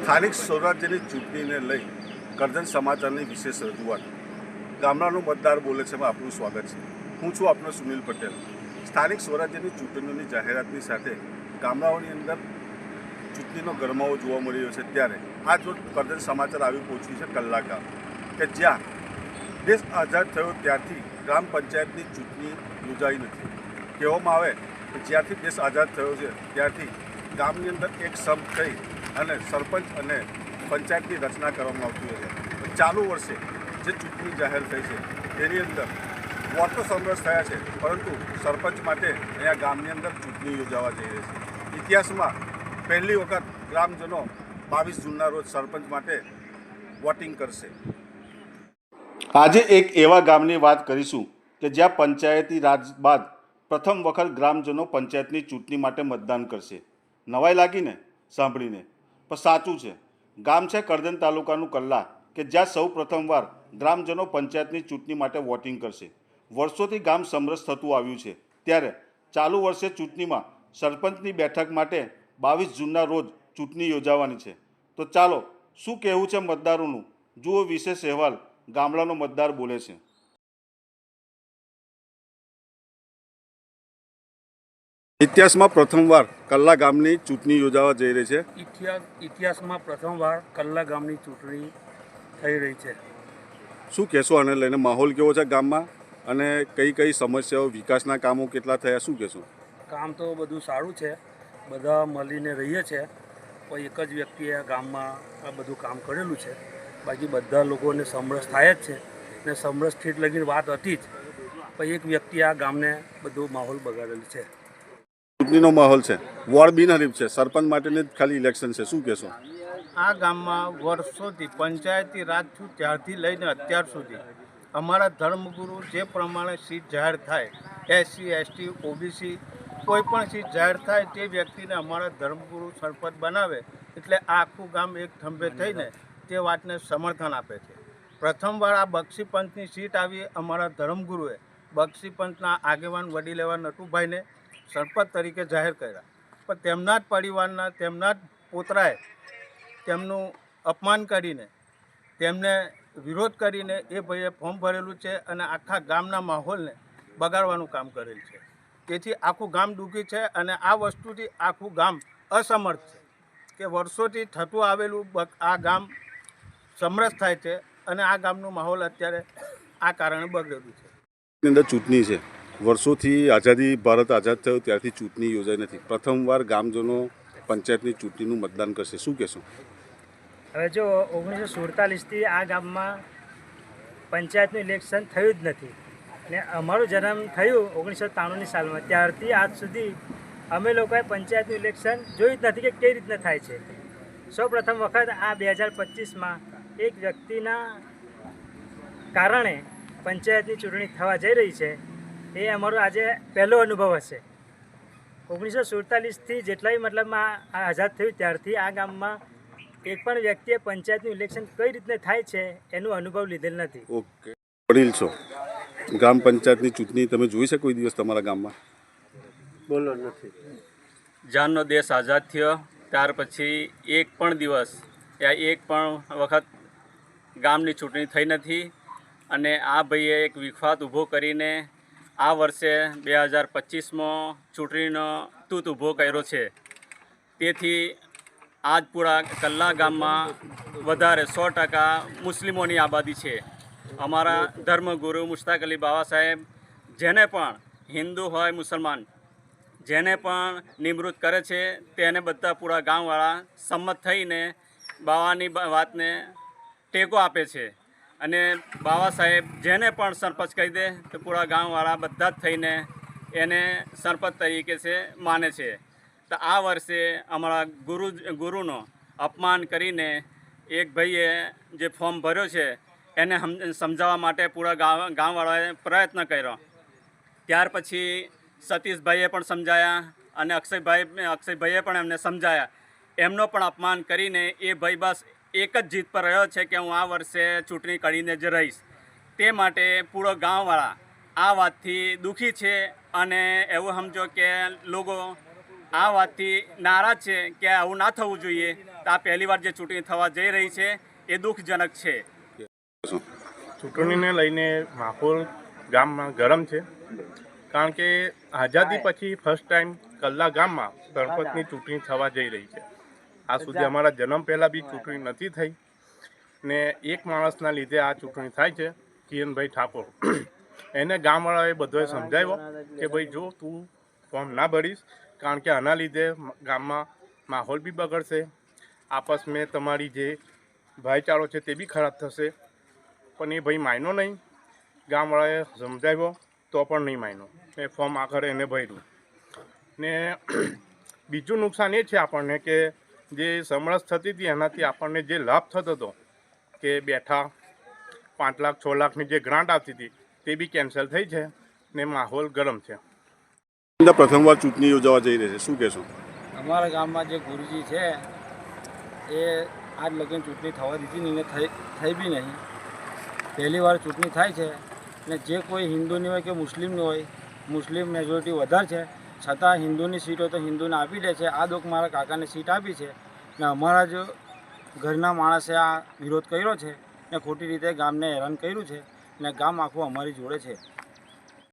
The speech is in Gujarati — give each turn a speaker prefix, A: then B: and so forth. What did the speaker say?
A: સ્થાનિક સ્વરાજ્યની ચૂંટણીને લઈ કરજણ સમાચારની વિશેષ રજૂઆત. ગામડાનો મતદાર બોલે છે આપનું સ્વાગત છે. હું છું આપનો સુનિલ પટેલ. સ્થાનિક સ્વરાજ્યની ચૂંટણીઓની જાહેરાતની સાથે ગામડાઓની અંદર ચૂંટણીનો ગરમાવો જોવા મળી રહ્યો છે. ત્યારે આજ રોજ કરજણ સમાચાર આવી પહોંચ્યું છે કલાકા. કે જ્યાં દેશ આઝાદ થયો ત્યારથી ગ્રામ પંચાયતની ચૂંટણી યોજાઈ નથી. કહેવામાં આવે કે જ્યારથી દેશ આઝાદ થયો છે, ત્યારથી ગામની અંદર એક સંપ થઈ અને સરપંચ અને પંચાયતની રચના કરવામાં આવતી હોય છે. ચાલુ વર્ષે જે ચૂંટણી જાહેર થઈ છે, તેની અંદર વોટ તો સંઘર્ષ થયા છે, પરંતુ સરપંચ માટે અહીંયા ગામની અંદર ચૂંટણી યોજાવા જઈ રહી છે. ઇતિહાસમાં પહેલી વખત ગ્રામજનો બાવીસ જૂનના રોજ સરપંચ માટે વોટિંગ કરશે. આજે એક એવા ગામની વાત કરીશું કે જ્યાં પંચાયતી રાજ બાદ પ્રથમ વખત ગ્રામજનો પંચાયતની ચૂંટણી માટે મતદાન કરશે. નવાઈ લાગીને? સાંભળીને. પણ સાચું છે. ગામ છે કરજણ તાલુકાનું કલ્લા, કે જ્યાં સૌ પ્રથમવાર ગ્રામજનો પંચાયતની ચૂંટણી માટે વોટિંગ કરશે. વર્ષોથી ગામ સમરસ થતું આવ્યું છે. ત્યારે ચાલુ વર્ષે ચૂંટણીમાં સરપંચની બેઠક માટે બાવીસ જૂનના રોજ ચૂંટણી યોજાવાની છે. તો ચાલો, શું કહેવું છે મતદારોનું? જુઓ વિશેષ અહેવાલ ગામડાનો મતદાર બોલે છે. ઇતિહાસમાં પ્રથમવાર કલ્લા ગામની ચૂંટણી યોજાવા જઈ રહી છે.
B: ઇતિહાસ ઇતિહાસમાં પ્રથમવાર કલ્લા ગામની ચૂંટણી થઈ રહી છે.
A: શું કહેશો આને લઈને? માહોલ કેવો છે ગામમાં? અને કઈ કઈ સમસ્યાઓ વિકાસના કામો કેટલા થયા? શું કહેશો?
B: કામ તો બધું સારું છે. બધા મળીને રહીએ છે. કોઈ એક જ વ્યક્તિએ આ ગામમાં આ બધું કામ કરેલું છે. બાકી બધા લોકોને સમરસ થાય જ છે. ને સમરસ ઠીક લગીને વાત હતી જ. પણ એક વ્યક્તિ આ ગામને બધું માહોલ બગાડેલું છે.
A: ચૂંટણીનો માહોલ છે. વોર્ડ બિનહરીફ છે. સરપંચ માટેની જ ખાલી ઇલેક્શન છે. શું કહેશો?
C: આ ગામમાં વર્ષોથી પંચાયતી રાજ છું, ત્યારથી લઈને અત્યાર સુધી અમારા ધર્મગુરુ જે પ્રમાણે સીટ જાહેર થાય એસસી એસટી ઓબીસી કોઈ પણ સીટ જાહેર થાય તે વ્યક્તિને અમારા ધર્મગુરુ સરપંચ બનાવે એટલે આખું ગામ એક થંભે થઈને તે વાતને સમર્થન આપે છે. પ્રથમવાર આ બક્ષી પંચની સીટ આવી અમારા ધર્મગુરુએ. બક્ષી પંચના આગેવાન વડીલ એવા નટુભાઈને સરપંચ તરીકે જાહેર કર્યા. પણ તેમના જ પરિવારના, તેમના જ પોતરાએ તેમનું અપમાન કરીને તેમને વિરોધ કરીને એ ભાઈએ ફોર્મ ભરેલું છે અને આખા ગામના માહોલને બગાડવાનું કામ કરેલ છે. તેથી આખું ગામ દુઃખી છે અને આ વસ્તુથી આખું ગામ અસમર્થ છે કે વર્ષોથી થતું આવેલું આ ગામ સમરસ થાય છે અને આ ગામનો માહોલ અત્યારે આ કારણે બગડેલું છે.
A: અંદર ચૂંટણી છે. વર્ષોથી આઝાદી ભારત આઝાદ થયો, ત્યારથી ચૂંટણી યોજાઈ નથી. પ્રથમવાર ગામજનો પંચાયતની ચૂંટણીનું મતદાન કરશે. શું કહેશો?
D: હવે જો ઓગણીસો સુડતાલીસથી આ ગામમાં પંચાયતનું ઇલેક્શન થયું જ નથી. ને અમારો જન્મ થયું ઓગણીસો ત્રાણુંની સાલમાં. ત્યારથી આજ સુધી અમે લોકોએ પંચાયતનું ઇલેક્શન જોયું જ નથી કે કઈ રીતના થાય છે. સૌ પ્રથમ વખત આ બે હજાર પચીસમાં એક વ્યક્તિના કારણે પંચાયતની ચૂંટણી થવા જઈ રહી છે. એ અમારો આજે પહેલો અનુભવ હશે. ઓગણીસો સુડતાલીસથી જેટલાય મતલબમાં આ આઝાદ થયું ત્યારથી આ ગામમાં એક પણ વ્યક્તિએ પંચાયતનું ઇલેક્શન કઈ રીતે થાય છે એનો અનુભવ લીધેલ નથી.
A: ઓકે. વડીલ છો. ગ્રામ પંચાયતની ચૂંટણી તમે જોઈ શકો કોઈ દિવસ તમારા ગામમાં?
B: બોલો નથી.
E: જાનનો દેશ આઝાદ થયો ત્યાર પછી એક પણ દિવસ યા એક પણ વખત ગામની ચૂંટણી થઈ નથી. અને આ ભાઈએ એક વિખવાદ ઊભો કરીને આ વર્ષે બે હજાર પચીસમાં ચૂંટણીનો તૂત ઊભો કર્યો છે. તેથી આજપુરા કલ્લા ગામમાં વધારે સો ટકા મુસ્લિમોની આબાદી છે. અમારા ધર્મગુરુ મુશ્તાક અલી બાબા સાહેબ જેને પણ હિન્દુ હોય મુસલમાન જેને પણ નિમૃત કરે છે તેને બધા પૂરા ગામવાળા સંમત થઈને બાવાની વાતને ટેકો આપે છે. અને બાવા સાહેબ જેને પણ સરપંચ કહી દે તો પૂરા ગામવાળા બધા જ થઈને એને સરપંચ તરીકે છે, માને છે. તો આ વર્ષે અમારા ગુરુ ગુરુનો અપમાન કરીને એક ભાઈએ જે ફોર્મ ભર્યો છે, એને સમજાવવા માટે પૂરા ગામ ગામવાળાએ પ્રયત્ન કર્યો. ત્યાર પછી સતીશભાઈએ પણ સમજાયા અને અક્ષયભાઈ અક્ષયભાઈએ પણ એમને સમજાયા. એમનો પણ અપમાન કરીને એ ભાઈ બસ એક જ જીત પર રહ્યો છે કે હું આ વર્ષે ચૂંટણી કરીને જ રહીશ. તે માટે પૂરો ગામવાળા આ વાતથી દુઃખી છે અને એવું સમજો કે લોકો આ વાતથી નારાજ છે કે આવું ના થવું જોઈએ. તો આ પહેલી વાર જે ચૂંટણી થવા જઈ રહી છે એ દુઃખજનક છે.
F: ચૂંટણીને લઈને માહોલ ગામમાં ગરમ છે. કારણ કે આઝાદી પછી ફર્સ્ટ ટાઈમ કલ્લા ગામમાં સરપંચની ચૂંટણી થવા જઈ રહી છે. આ સુધી અમારા જન્મ પહેલાં બી ચૂંટણી નથી થઈ. ને એક માણસના લીધે આ ચૂંટણી થાય છે કિરણભાઈ ઠાકોર. એને ગામવાળાએ બધોએ સમજાવ્યો કે ભાઈ જો તું ફોર્મ ના ભરીશ કારણ કે આના લીધે ગામમાં માહોલ બી બગડશે. આપસ મેં તમારી જે ભાઈચારો છે તે બી ખરાબ થશે. પણ એ ભાઈ માયનો નહીં. ગામવાળાએ સમજાવ્યો તો પણ નહીં માયનો. એ ફોર્મ આખરે એને ભર્યું. ને બીજું નુકસાન એ છે આપણને કે જે સમરસ થતી હતી એનાથી આપણને જે લાભ થતો હતો કે બેઠા પાંચ લાખ છ લાખની જે ગ્રાન્ટ આવતી હતી તે બી કેન્સલ થઈ છે ને માહોલ ગરમ છે.
A: પ્રથમ પ્રથમવાર ચૂંટણી યોજાવા જઈ રહી છે. શું કહેશું?
B: અમારા ગામમાં જે ગુરુજી છે એ આજ લગીન ચૂંટણી થવા દીધી નહીં ને થઈ થઈ બી નહીં. પહેલી વાર ચૂંટણી થાય છે ને જે કોઈ હિન્દુની હોય કે મુસ્લિમની હોય મુસ્લિમ મેજોરિટી વધારે છે છતાં હિન્દુની સીટ તો હિન્દુને આપી દે છે. આ દુઃખ મારા કાકાને સીટ આપી છે ને અમારા જ ઘરના માણસે આ વિરોધ કર્યો છે ને ખોટી રીતે ગામને હેરાન કર્યું છે ને ગામ આખું અમારી જોડે છે.